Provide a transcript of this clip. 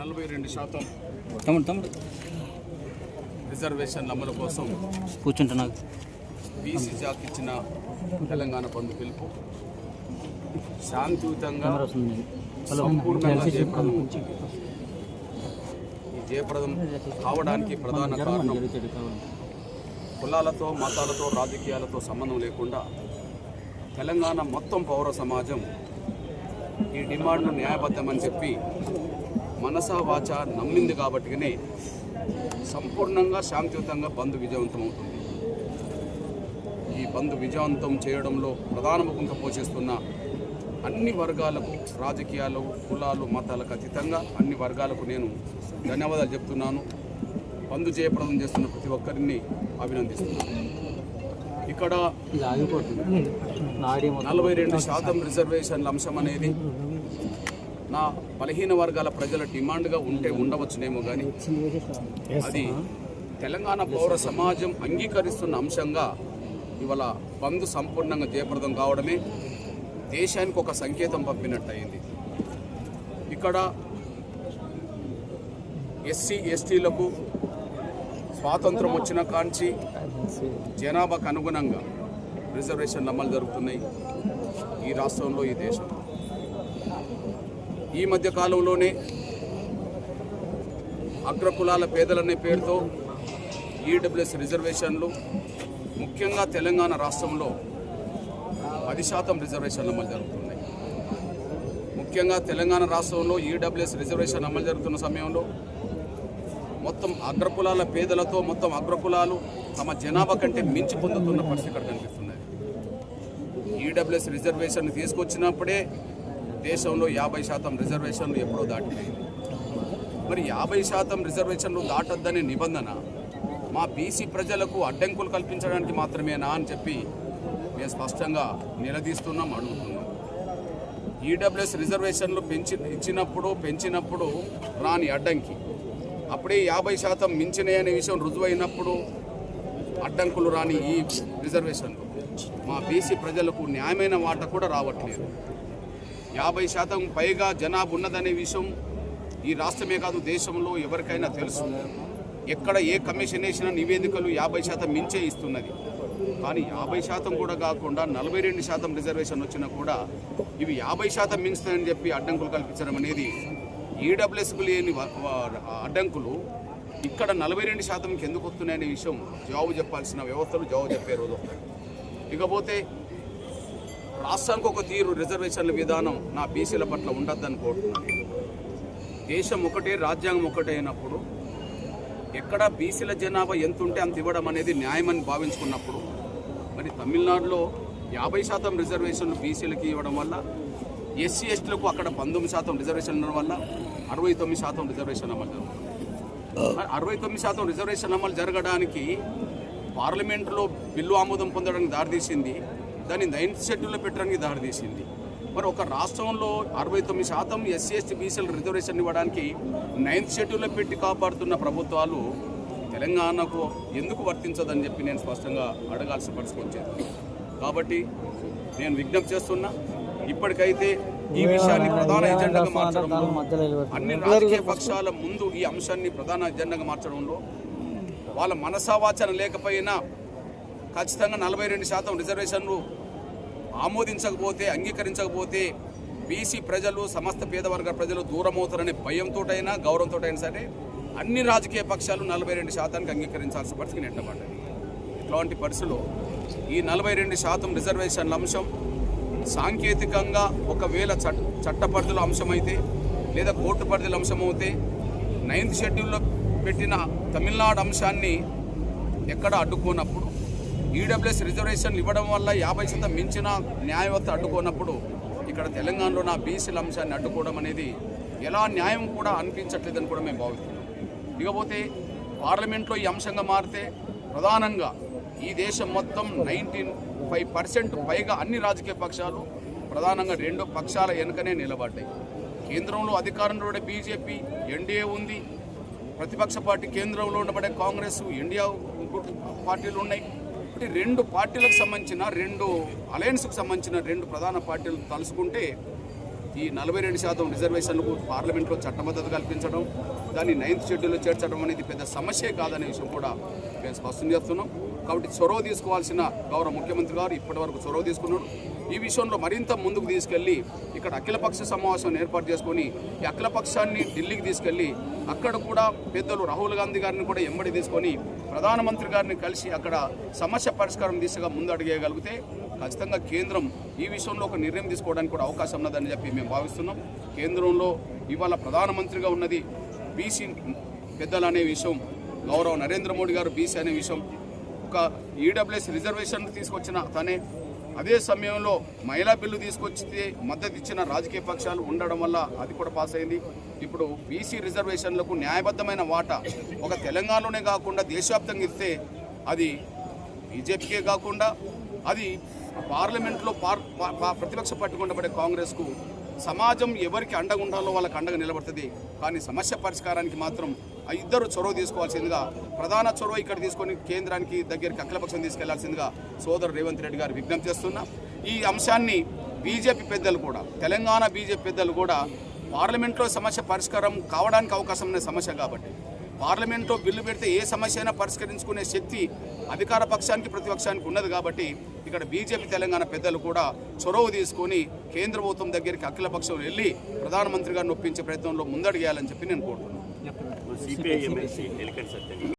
నలభై రెండు శాతం తమ్ముడు తమ్ముడు. రిజర్వేషన్ల అమలు కోసం కూర్చుంటున్నా. బీసీ జాక్ ఇచ్చిన తెలంగాణ బంధు పిలుపు. శాంతియుతంగా సంపూర్ణంగా జయప్రదం. ఈ జయప్రదం కావడానికి ప్రధాన కారణం కులాలతో మతాలతో రాజకీయాలతో సంబంధం లేకుండా తెలంగాణ మొత్తం పౌర సమాజం ఈ డిమాండ్ను న్యాయబద్ధమని చెప్పి మనసా వాచ నమ్మింది కాబట్టినే సంపూర్ణంగా శాంతియుతంగా బంద్ విజయవంతమవుతుంది. ఈ బంద్ విజయవంతం చేయడంలో ప్రధాన భూమిక పోషిస్తున్న అన్ని వర్గాలకు రాజకీయాలు కులాలు మతాలకు అతీతంగా అన్ని వర్గాలకు నేను ధన్యవాదాలు చెప్తున్నాను. బంద్ జయప్రదం చేస్తున్న ప్రతి ఒక్కరిని అభినందిస్తున్నాను. ఇక్కడ నలభై రెండు శాతం రిజర్వేషన్ల అంశం అనేది నా బలహీన వర్గాల ప్రజల డిమాండ్గా ఉంటే ఉండవచ్చునేమో కానీ అది తెలంగాణ పౌర సమాజం అంగీకరిస్తున్న అంశంగా ఇవాళ బంద్ సంపూర్ణంగా జయప్రదం కావడమే దేశానికి ఒక సంకేతం పంపినట్టయింది. ఇక్కడ ఎస్సీ ఎస్టీలకు స్వాతంత్రం వచ్చిన కాంచి జనాభాకు అనుగుణంగా రిజర్వేషన్లు అమలు జరుగుతున్నాయి. ఈ రాష్ట్రంలో ఈ దేశంలో. ఈ మధ్య కాలంలోనే అగ్రకులాల పేదలనే పేరుతో ఈడబ్ల్యూఎస్ రిజర్వేషన్లు ముఖ్యంగా తెలంగాణ రాష్ట్రంలో పది శాతం రిజర్వేషన్లు అమలు జరుగుతున్నాయి. ముఖ్యంగా తెలంగాణ రాష్ట్రంలో ఈడబ్ల్యూఎస్ రిజర్వేషన్ అమలు జరుగుతున్న సమయంలో మొత్తం అగ్రకులాల పేదలతో మొత్తం అగ్రకులాలు తమ జనాభా కంటే మించి పొందుతున్న పరిస్థితి ఇక్కడ కనిపిస్తున్నది ఈడబ్ల్యూఎస్ రిజర్వేషన్ తీసుకొచ్చినప్పుడే దేశంలో యాభై శాతం రిజర్వేషన్లు ఎప్పుడో దాటిపోయింది. మరి యాభై శాతం రిజర్వేషన్లు దాటొద్దనే నిబంధన మా బీసీ ప్రజలకు అడ్డంకులు కల్పించడానికి మాత్రమేనా అని చెప్పి మేము స్పష్టంగా నిలదీస్తున్నాం అడుగుతున్నాం. ఈడబ్ల్యూఎస్ రిజర్వేషన్లు పెంచి ఇచ్చినప్పుడు పెంచినప్పుడు రాని అడ్డంకి. అప్పుడే యాభై శాతం మించినాయనే విషయం రుజువైనప్పుడు అడ్డంకులు రాని ఈ రిజర్వేషన్లు. మా బీసీ ప్రజలకు న్యాయమైన వాట కూడా రావట్లేదు. యాభై శాతం పైగా జనాభా ఉన్నదనే విషయం ఈ రాష్ట్రమే కాదు దేశంలో ఎవరికైనా తెలుసు. ఎక్కడ ఏ కమిషన్ వేసిన నివేదికలు యాభై శాతం మించే ఇస్తున్నది. కానీ యాభై శాతం కూడా కాకుండా నలభై రెండు శాతం రిజర్వేషన్ వచ్చినా కూడా ఇవి యాభై శాతం మించుతాయని చెప్పి అడ్డంకులు కల్పించడం అనేది ఈడబ్ల్యూఎస్కు లేని వ- అడ్డంకులు ఇక్కడ నలభై రెండు శాతంకి ఎందుకు వస్తున్నాయనే విషయం జవాబు చెప్పాల్సిన వ్యవస్థలు జవాబు చెప్పే రోజు. ఇకపోతే రాష్ట్రానికి ఒక తీరు రిజర్వేషన్ల విధానం నా బీసీల పట్ల ఉండద్దని కోరుతున్నాను. దేశం ఒకటే రాజ్యాంగం ఒకటే అయినప్పుడు ఎక్కడ బీసీల జనాభా ఎంత ఉంటే అంత ఇవ్వడం అనేది న్యాయమని భావించుకున్నప్పుడు మరి తమిళనాడులో యాభై శాతం రిజర్వేషన్లు బీసీలకి ఇవ్వడం వల్ల ఎస్సీ ఎస్టీలకు అక్కడ పంతొమ్మిది శాతం రిజర్వేషన్ ఉండడం వల్ల అరవై తొమ్మిది శాతం రిజర్వేషన్ అమలు జరుగుతుంది మరి అరవై తొమ్మిది శాతం రిజర్వేషన్ అమలు జరగడానికి పార్లమెంటులో బిల్లు ఆమోదం పొందడానికి దారితీసింది దాన్ని నైన్త్ షెడ్యూల్లో పెట్టడానికి దారితీసింది మరి ఒక రాష్ట్రంలో అరవై తొమ్మిది శాతం ఎస్సీ ఎస్టీ బీసీల రిజర్వేషన్ ఇవ్వడానికి నైన్త్ షెడ్యూల్లో పెట్టి కాపాడుతున్న ప్రభుత్వాలు తెలంగాణకు ఎందుకు వర్తించదని చెప్పి నేను స్పష్టంగా అడగాల్సిన పరిస్థితి వచ్చేది. కాబట్టి నేను విజ్ఞప్తి చేస్తున్నా ఇప్పటికైతే ఈ విషయాన్ని ప్రధాన ఎజెండాగా మార్చడంలో అన్ని రాజకీయ పక్షాల ముందు ఈ అంశాన్ని ప్రధాన ఎజెండాగా మార్చడంలో వాళ్ళ మనసావాచన లేకపోయినా ఖచ్చితంగా నలభై రెండు శాతం రిజర్వేషన్లు ఆమోదించకపోతే అంగీకరించకపోతే బీసీ ప్రజలు సమస్త పేదవర్గ ప్రజలు దూరమవుతారనే భయంతోటైనా గౌరవంతో అయినా సరే అన్ని రాజకీయ పక్షాలు నలభై రెండు శాతానికి అంగీకరించాల్సిన పరిస్థితి నెట్టబడ్డాయి ఇట్లాంటి పరిస్థితుల్లో ఈ నలభై రెండు శాతం రిజర్వేషన్ల అంశం సాంకేతికంగా ఒకవేళ చట్ చట్టపరిధిల అంశమైతే లేదా కోర్టు పరిధిల అంశమైతే నైన్త్ షెడ్యూల్లో పెట్టిన తమిళనాడు అంశాన్ని ఎక్కడ అడ్డుకోనప్పుడు ఈడబ్ల్యూఎస్ రిజర్వేషన్ ఇవ్వడం వల్ల యాభై శాతం మించిన న్యాయవత్త అడ్డుకోనప్పుడు ఇక్కడ తెలంగాణలో నా బీసీల అంశాన్ని అడ్డుకోవడం అనేది ఎలా న్యాయం కూడా అనిపించట్లేదని కూడా మేము భావిస్తున్నాం. ఇకపోతే పార్లమెంట్లో ఈ అంశంగా మారితే ప్రధానంగా ఈ దేశం మొత్తం నైన్టీన్ ఫైవ్ పర్సెంట్ పైగా అన్ని రాజకీయ పక్షాలు ప్రధానంగా రెండు పక్షాల వెనుకనే నిలబడ్డాయి. కేంద్రంలో అధికారంలో ఉండే బీజేపీ ఎన్డీఏ ఉంది. ప్రతిపక్ష పార్టీ కేంద్రంలో ఉండబడే కాంగ్రెస్ ఇండియా పార్టీలు ఉన్నాయి. కాబట్టి రెండు పార్టీలకు సంబంధించిన రెండు అలయన్స్కు సంబంధించిన రెండు ప్రధాన పార్టీలు తలుసుకుంటే ఈ నలభై రెండు శాతం రిజర్వేషన్లకు పార్లమెంట్లో చట్టబద్ధత కల్పించడం దాన్ని నైన్త్ షెడ్యూల్లో చేర్చడం అనేది పెద్ద సమస్యే కాదనే విషయం కూడా మేము స్పష్టం చేస్తున్నాం. కాబట్టి చొరవ తీసుకోవాల్సిన గౌరవ ముఖ్యమంత్రి గారు ఇప్పటివరకు చొరవ తీసుకున్నాడు. ఈ విషయంలో మరింత ముందుకు తీసుకెళ్ళి ఇక్కడ అఖిలపక్ష సమావేశం ఏర్పాటు చేసుకొని ఈ అఖిలపక్షాన్ని ఢిల్లీకి తీసుకెళ్ళి అక్కడ కూడా పెద్దలు రాహుల్ గాంధీ గారిని కూడా ఎంబడి తీసుకొని ప్రధానమంత్రి గారిని కలిసి అక్కడ సమస్య పరిష్కారం దిశగా ముందు అడిగేయగలిగితే ఖచ్చితంగా కేంద్రం ఈ విషయంలో ఒక నిర్ణయం తీసుకోవడానికి కూడా అవకాశం ఉన్నదని చెప్పి మేము భావిస్తున్నాం. కేంద్రంలో ఇవాళ ప్రధానమంత్రిగా ఉన్నది బీసీ పెద్దలు అనే విషయం గౌరవ నరేంద్ర మోడీ గారు బీసీ అనే విషయం ఒక ఈడబ్ల్యూఎస్ రిజర్వేషన్ తీసుకొచ్చిన తనే అదే సమయంలో మహిళా బిల్లు తీసుకొచ్చితే మద్దతు ఇచ్చిన రాజకీయ పక్షాలు ఉండడం వల్ల అది కూడా పాస్ అయింది. ఇప్పుడు బీసీ రిజర్వేషన్లకు న్యాయబద్ధమైన వాటా ఒక తెలంగాణలోనే కాకుండా దేశవ్యాప్తంగా ఇస్తే అది బీజేపీకే కాకుండా అది పార్లమెంట్లో పార్ ప్రతిపక్ష పట్టుకుండబడే కాంగ్రెస్కు సమాజం ఎవరికి అండగా ఉండాలో వాళ్ళకి అండగా నిలబడుతుంది. కానీ సమస్య పరిష్కారానికి మాత్రం ఇద్దరు చొరవ తీసుకోవాల్సిందిగా ప్రధాన చొరవ ఇక్కడ తీసుకొని కేంద్రానికి దగ్గరికి అఖిలపక్షం తీసుకెళ్ళాల్సిందిగా సోదరు రేవంత్ రెడ్డి గారు విజ్ఞప్తి చేస్తున్నా. ఈ అంశాన్ని బీజేపీ పెద్దలు కూడా తెలంగాణ బీజేపీ పెద్దలు కూడా పార్లమెంట్లో సమస్య పరిష్కారం కావడానికి అవకాశం ఉన్న సమస్య కాబట్టి పార్లమెంట్లో బిల్లు పెడితే ఏ సమస్య అయినా పరిష్కరించుకునే శక్తి అధికార పక్షానికి ప్రతిపక్షానికి ఉన్నది కాబట్టి ఇక్కడ బీజేపీ తెలంగాణ పెద్దలు కూడా చొరవ తీసుకొని కేంద్ర ప్రభుత్వం దగ్గరికి అఖిల పక్షం వెళ్ళి ప్రధానమంత్రి గారిని ఒప్పించే ప్రయత్నంలో ముందడిగేయాలని చెప్పి నేను కోరుతున్నాను. సిపిఐ ఎమ్మెల్సీ ఎలికట్ సత్యం